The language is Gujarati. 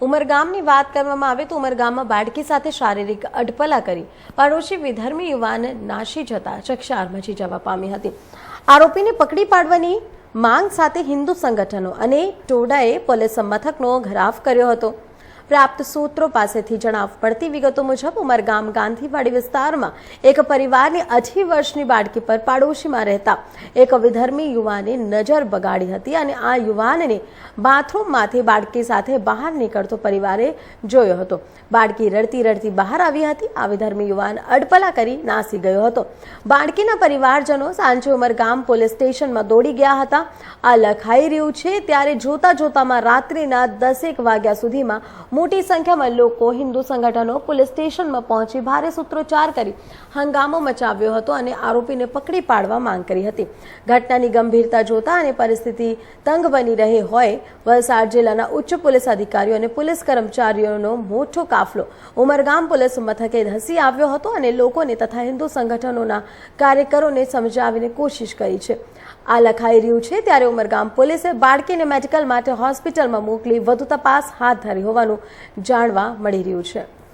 ઉમરગામની વાત કરવામાં આવે તો ઉમરગામમાં બાળકી સાથે શારીરિક અડપલા કરી પાડોશી વિધર્મી યુવાન નાશી જતા ચકચાર મચી જવા પામી હતી. આરોપીને પકડી પાડવાની માંગ સાથે હિન્દુ સંગઠનો અને ટોડાએ પોલીસ મથકનો ઘરાફ કર્યો હતો. પ્રાપ્ત સૂત્રો પાસેથી જણાવ. પડતી વિગતો મુજબ ઉમરગામ ગાંધીવાડી વિસ્તારમાં એક પરિવારની અઢી વર્ષની બાળકી પર પાડોશીમાં રહેતા એક વિધર્મી યુવાને નજર બગાડી હતી અને આ યુવાનને બાથરૂમમાંથી બાળકી સાથે બહાર નીકળતો પરિવારે જોયો હતો. બાળકી રડતી રડતી બહાર આવી હતી. આ વિધર્મી યુવાન અડપલા કરી નાસી ગયો હતો. બાળકીના પરિવારજનો સાંજે ઉમરગામ પોલીસ સ્ટેશનમાં દોડી ગયા હતા. આ લખાઈ રહ્યું છે, ત્યારે જોતા જોતામાં રાત્રિના દસેક વાગ્યા સુધીમાં મોટી સંખ્યામાં લોકો હિન્દુ સંગઠનો પોલીસ સ્ટેશનમાં પહોંચી ભારે સૂત્રોચ્ચાર કરી હંગામો મચાવ્યો હતો અને આરોપીને પકડી પાડવા માંગ કરી હતી. ઘટનાની ગંભીરતા જોતા અને પરિસ્થિતિ તંગ બની રહી હોય, વલસાડ જિલ્લાના ઉચ્ચ પોલીસ અધિકારીઓ અને પોલીસ કર્મચારીઓનો મોટો કાફલો. ઉમરગામ પોલીસ મથકે ધસી આવ્યો હતો અને લોકોને તથા હિન્દુ સંગઠનોના કાર્યકરોને સમજાવીને કોશિશ કરી છે. આ લખાઈ રહ્યું છે, ત્યારે ઉમરગામ પોલીસે બાળકીને મેડિકલ માટે હોસ્પિટલમાં મોકલી વધુ તપાસ હાથ ધરી હોવાનું જાણવા મળી રહ્યું છે.